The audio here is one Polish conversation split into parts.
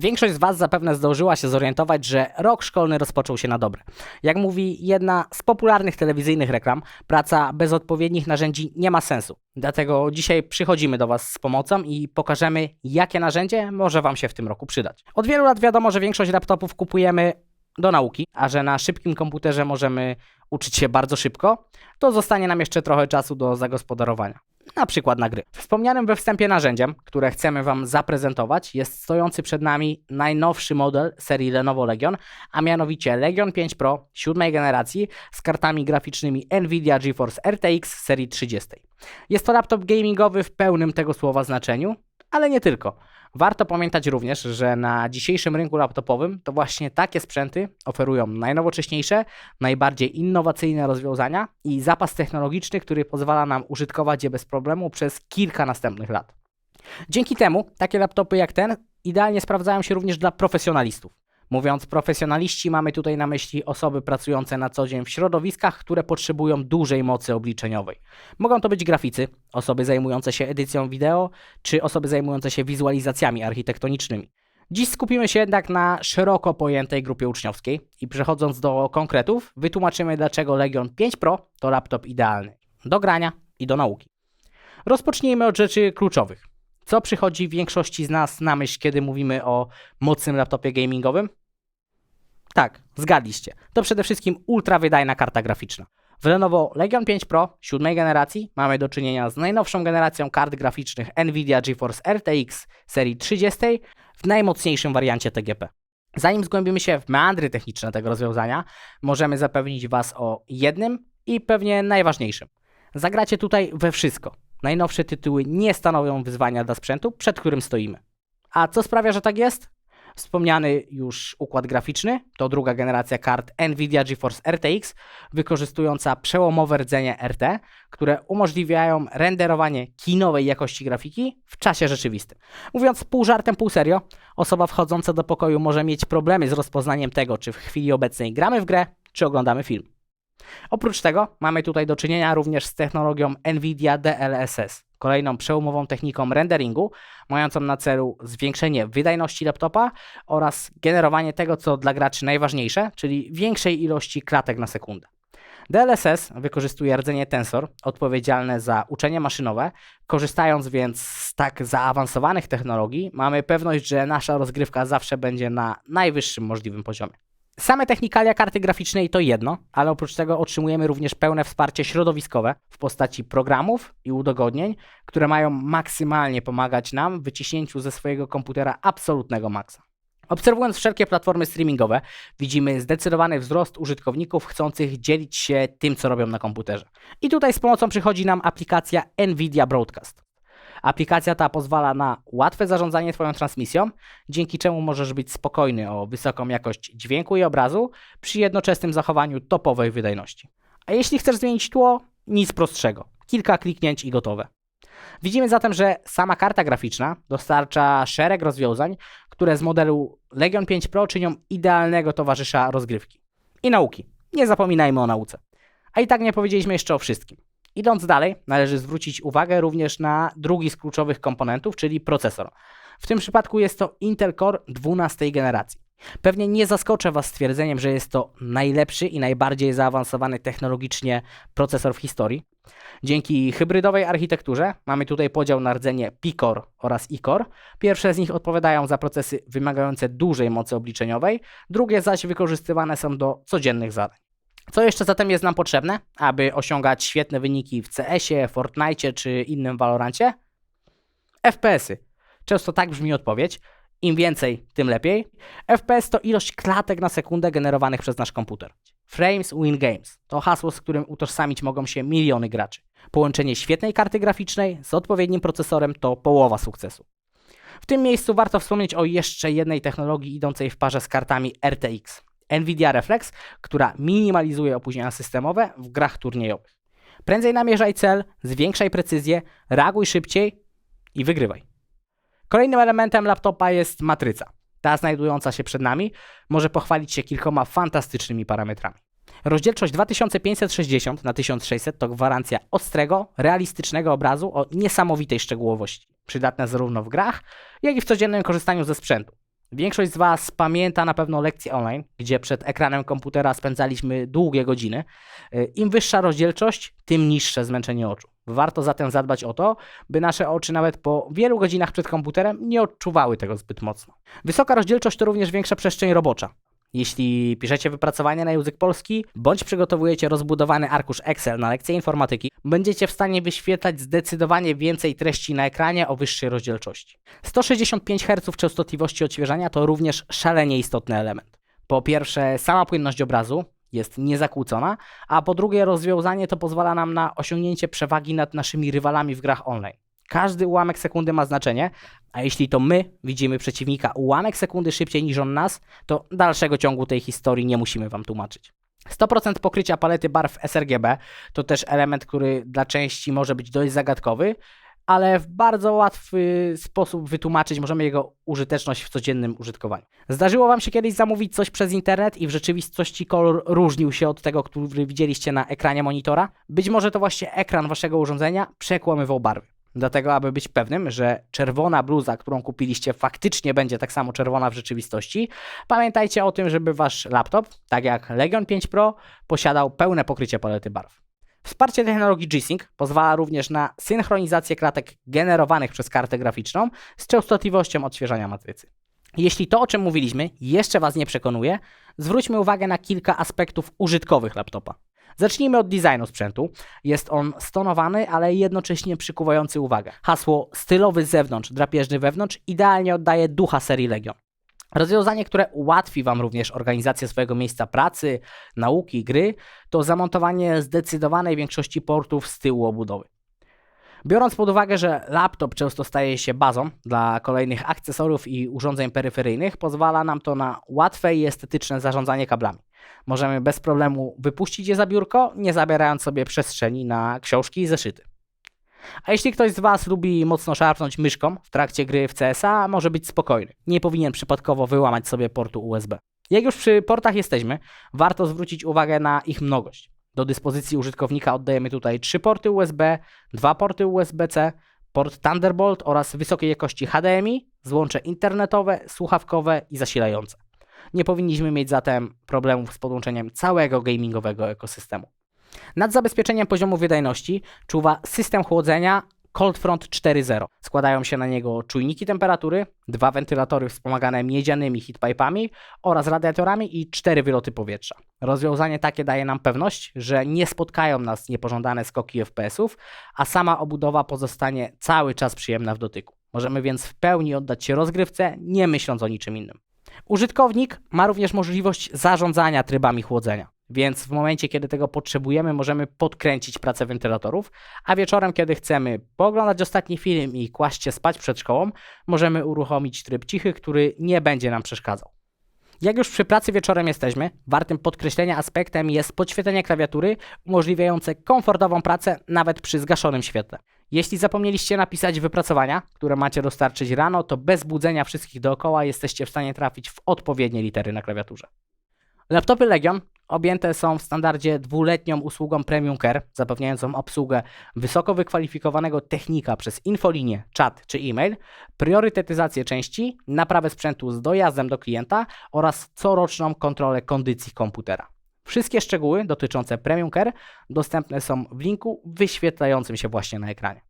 Większość z Was zapewne zdążyła się zorientować, że rok szkolny rozpoczął się na dobre. Jak mówi jedna z popularnych telewizyjnych reklam, praca bez odpowiednich narzędzi nie ma sensu. Dlatego dzisiaj przychodzimy do Was z pomocą i pokażemy, jakie narzędzie może Wam się w tym roku przydać. Od wielu lat wiadomo, że większość laptopów kupujemy do nauki, a że na szybkim komputerze możemy uczyć się bardzo szybko, to zostanie nam jeszcze trochę czasu do zagospodarowania. Na przykład na gry. Wspomnianym we wstępie narzędziem, które chcemy Wam zaprezentować, jest stojący przed nami najnowszy model serii Lenovo Legion, a mianowicie Legion 5 Pro siódmej generacji z kartami graficznymi Nvidia GeForce RTX serii 30. Jest to laptop gamingowy w pełnym tego słowa znaczeniu, ale nie tylko. Warto pamiętać również, że na dzisiejszym rynku laptopowym to właśnie takie sprzęty oferują najnowocześniejsze, najbardziej innowacyjne rozwiązania i zapas technologiczny, który pozwala nam użytkować je bez problemu przez kilka następnych lat. Dzięki temu takie laptopy jak ten idealnie sprawdzają się również dla profesjonalistów. Mówiąc profesjonaliści, mamy tutaj na myśli osoby pracujące na co dzień w środowiskach, które potrzebują dużej mocy obliczeniowej. Mogą to być graficy, osoby zajmujące się edycją wideo, czy osoby zajmujące się wizualizacjami architektonicznymi. Dziś skupimy się jednak na szeroko pojętej grupie uczniowskiej i przechodząc do konkretów, wytłumaczymy dlaczego Legion 5 Pro to laptop idealny do grania i do nauki. Rozpocznijmy od rzeczy kluczowych. Co przychodzi większości z nas na myśl, kiedy mówimy o mocnym laptopie gamingowym? Tak, zgadliście. To przede wszystkim ultra wydajna karta graficzna. W Lenovo Legion 5 Pro siódmej generacji mamy do czynienia z najnowszą generacją kart graficznych Nvidia GeForce RTX serii 30 w najmocniejszym wariancie TGP. Zanim zgłębimy się w meandry techniczne tego rozwiązania, możemy zapewnić Was o jednym i pewnie najważniejszym. Zagracie tutaj we wszystko. Najnowsze tytuły nie stanowią wyzwania dla sprzętu, przed którym stoimy. A co sprawia, że tak jest? Wspomniany już układ graficzny to druga generacja kart Nvidia GeForce RTX, wykorzystująca przełomowe rdzenie RT, które umożliwiają renderowanie kinowej jakości grafiki w czasie rzeczywistym. Mówiąc pół żartem, pół serio, osoba wchodząca do pokoju może mieć problemy z rozpoznaniem tego, czy w chwili obecnej gramy w grę, czy oglądamy film. Oprócz tego mamy tutaj do czynienia również z technologią NVIDIA DLSS, kolejną przełomową techniką renderingu, mającą na celu zwiększenie wydajności laptopa oraz generowanie tego, co dla graczy najważniejsze, czyli większej ilości klatek na sekundę. DLSS wykorzystuje rdzenie tensor odpowiedzialne za uczenie maszynowe. Korzystając więc z tak zaawansowanych technologii, mamy pewność, że nasza rozgrywka zawsze będzie na najwyższym możliwym poziomie. Same technikalia karty graficznej to jedno, ale oprócz tego otrzymujemy również pełne wsparcie środowiskowe w postaci programów i udogodnień, które mają maksymalnie pomagać nam w wyciśnięciu ze swojego komputera absolutnego maksa. Obserwując wszelkie platformy streamingowe, widzimy zdecydowany wzrost użytkowników chcących dzielić się tym, co robią na komputerze. I tutaj z pomocą przychodzi nam aplikacja Nvidia Broadcast. Aplikacja ta pozwala na łatwe zarządzanie Twoją transmisją, dzięki czemu możesz być spokojny o wysoką jakość dźwięku i obrazu przy jednoczesnym zachowaniu topowej wydajności. A jeśli chcesz zmienić tło, nic prostszego. Kilka kliknięć i gotowe. Widzimy zatem, że sama karta graficzna dostarcza szereg rozwiązań, które z modelu Legion 5 Pro czynią idealnego towarzysza rozgrywki. I nauki. Nie zapominajmy o nauce. A i tak nie powiedzieliśmy jeszcze o wszystkim. Idąc dalej, należy zwrócić uwagę również na drugi z kluczowych komponentów, czyli procesor. W tym przypadku jest to Intel Core 12 generacji. Pewnie nie zaskoczę Was stwierdzeniem, że jest to najlepszy i najbardziej zaawansowany technologicznie procesor w historii. Dzięki hybrydowej architekturze mamy tutaj podział na rdzenie P-Core oraz E-Core. Pierwsze z nich odpowiadają za procesy wymagające dużej mocy obliczeniowej, drugie zaś wykorzystywane są do codziennych zadań. Co jeszcze zatem jest nam potrzebne, aby osiągać świetne wyniki w CS-ie, Fortnite czy innym Valorancie? FPS-y. Często tak brzmi odpowiedź. Im więcej, tym lepiej. FPS to ilość klatek na sekundę generowanych przez nasz komputer. Frames win games to hasło, z którym utożsamić mogą się miliony graczy. Połączenie świetnej karty graficznej z odpowiednim procesorem to połowa sukcesu. W tym miejscu warto wspomnieć o jeszcze jednej technologii idącej w parze z kartami RTX. Nvidia Reflex, która minimalizuje opóźnienia systemowe w grach turniejowych. Prędzej namierzaj cel, zwiększaj precyzję, reaguj szybciej i wygrywaj. Kolejnym elementem laptopa jest matryca. Ta znajdująca się przed nami może pochwalić się kilkoma fantastycznymi parametrami. Rozdzielczość 2560 na 1600 to gwarancja ostrego, realistycznego obrazu o niesamowitej szczegółowości, przydatna zarówno w grach, jak i w codziennym korzystaniu ze sprzętu. Większość z Was pamięta na pewno lekcje online, gdzie przed ekranem komputera spędzaliśmy długie godziny. Im wyższa rozdzielczość, tym niższe zmęczenie oczu. Warto zatem zadbać o to, by nasze oczy nawet po wielu godzinach przed komputerem nie odczuwały tego zbyt mocno. Wysoka rozdzielczość to również większa przestrzeń robocza. Jeśli piszecie wypracowanie na język polski, bądź przygotowujecie rozbudowany arkusz Excel na lekcję informatyki, będziecie w stanie wyświetlać zdecydowanie więcej treści na ekranie o wyższej rozdzielczości. 165 Hz częstotliwości odświeżania to również szalenie istotny element. Po pierwsze, sama płynność obrazu jest niezakłócona, a po drugie, rozwiązanie to pozwala nam na osiągnięcie przewagi nad naszymi rywalami w grach online. Każdy ułamek sekundy ma znaczenie, a jeśli to my widzimy przeciwnika ułamek sekundy szybciej niż on nas, to dalszego ciągu tej historii nie musimy Wam tłumaczyć. 100% pokrycia palety barw sRGB to też element, który dla części może być dość zagadkowy, ale w bardzo łatwy sposób wytłumaczyć możemy jego użyteczność w codziennym użytkowaniu. Zdarzyło Wam się kiedyś zamówić coś przez internet i w rzeczywistości kolor różnił się od tego, który widzieliście na ekranie monitora? Być może to właśnie ekran Waszego urządzenia przekłamywał barwy. Dlatego, aby być pewnym, że czerwona bluza, którą kupiliście, faktycznie będzie tak samo czerwona w rzeczywistości, pamiętajcie o tym, żeby wasz laptop, tak jak Legion 5 Pro, posiadał pełne pokrycie palety barw. Wsparcie technologii G-Sync pozwala również na synchronizację klatek generowanych przez kartę graficzną z częstotliwością odświeżania matrycy. Jeśli to, o czym mówiliśmy, jeszcze Was nie przekonuje, zwróćmy uwagę na kilka aspektów użytkowych laptopa. Zacznijmy od designu sprzętu. Jest on stonowany, ale jednocześnie przykuwający uwagę. Hasło stylowy z zewnątrz, drapieżny wewnątrz idealnie oddaje ducha serii Legion. Rozwiązanie, które ułatwi Wam również organizację swojego miejsca pracy, nauki, gry, to zamontowanie zdecydowanej większości portów z tyłu obudowy. Biorąc pod uwagę, że laptop często staje się bazą dla kolejnych akcesoriów i urządzeń peryferyjnych, pozwala nam to na łatwe i estetyczne zarządzanie kablami. Możemy bez problemu wypuścić je za biurko, nie zabierając sobie przestrzeni na książki i zeszyty. A jeśli ktoś z Was lubi mocno szarpnąć myszką w trakcie gry w CSA, może być spokojny. Nie powinien przypadkowo wyłamać sobie portu USB. Jak już przy portach jesteśmy, warto zwrócić uwagę na ich mnogość. Do dyspozycji użytkownika oddajemy tutaj trzy porty USB, dwa porty USB-C, port Thunderbolt oraz wysokiej jakości HDMI, złącze internetowe, słuchawkowe i zasilające. Nie powinniśmy mieć zatem problemów z podłączeniem całego gamingowego ekosystemu. Nad zabezpieczeniem poziomu wydajności czuwa system chłodzenia ColdFront 4.0. Składają się na niego czujniki temperatury, dwa wentylatory wspomagane miedzianymi heatpipami oraz radiatorami i cztery wyloty powietrza. Rozwiązanie takie daje nam pewność, że nie spotkają nas niepożądane skoki FPS-ów, a sama obudowa pozostanie cały czas przyjemna w dotyku. Możemy więc w pełni oddać się rozgrywce, nie myśląc o niczym innym. Użytkownik ma również możliwość zarządzania trybami chłodzenia. Więc w momencie, kiedy tego potrzebujemy, możemy podkręcić pracę wentylatorów, a wieczorem, kiedy chcemy pooglądać ostatni film i kłaść się spać przed szkołą, możemy uruchomić tryb cichy, który nie będzie nam przeszkadzał. Jak już przy pracy wieczorem jesteśmy, wartym podkreślenia aspektem jest podświetlenie klawiatury umożliwiające komfortową pracę nawet przy zgaszonym świetle. Jeśli zapomnieliście napisać wypracowania, które macie dostarczyć rano, to bez budzenia wszystkich dookoła jesteście w stanie trafić w odpowiednie litery na klawiaturze. Laptopy Legion objęte są w standardzie dwuletnią usługą Premium Care, zapewniającą obsługę wysoko wykwalifikowanego technika przez infolinię, czat czy e-mail, priorytetyzację części, naprawę sprzętu z dojazdem do klienta oraz coroczną kontrolę kondycji komputera. Wszystkie szczegóły dotyczące Premium Care dostępne są w linku wyświetlającym się właśnie na ekranie.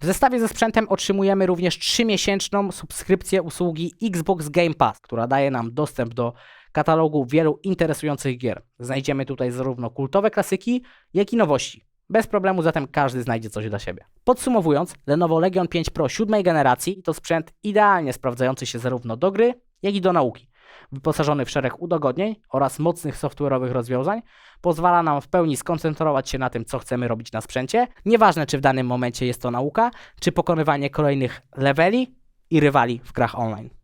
W zestawie ze sprzętem otrzymujemy również 3-miesięczną subskrypcję usługi Xbox Game Pass, która daje nam dostęp do katalogu wielu interesujących gier. Znajdziemy tutaj zarówno kultowe klasyki, jak i nowości. Bez problemu zatem każdy znajdzie coś dla siebie. Podsumowując, Lenovo Legion 5 Pro siódmej generacji to sprzęt idealnie sprawdzający się zarówno do gry, jak i do nauki. Wyposażony w szereg udogodnień oraz mocnych software'owych rozwiązań, pozwala nam w pełni skoncentrować się na tym, co chcemy robić na sprzęcie. Nieważne, czy w danym momencie jest to nauka, czy pokonywanie kolejnych leveli i rywali w grach online.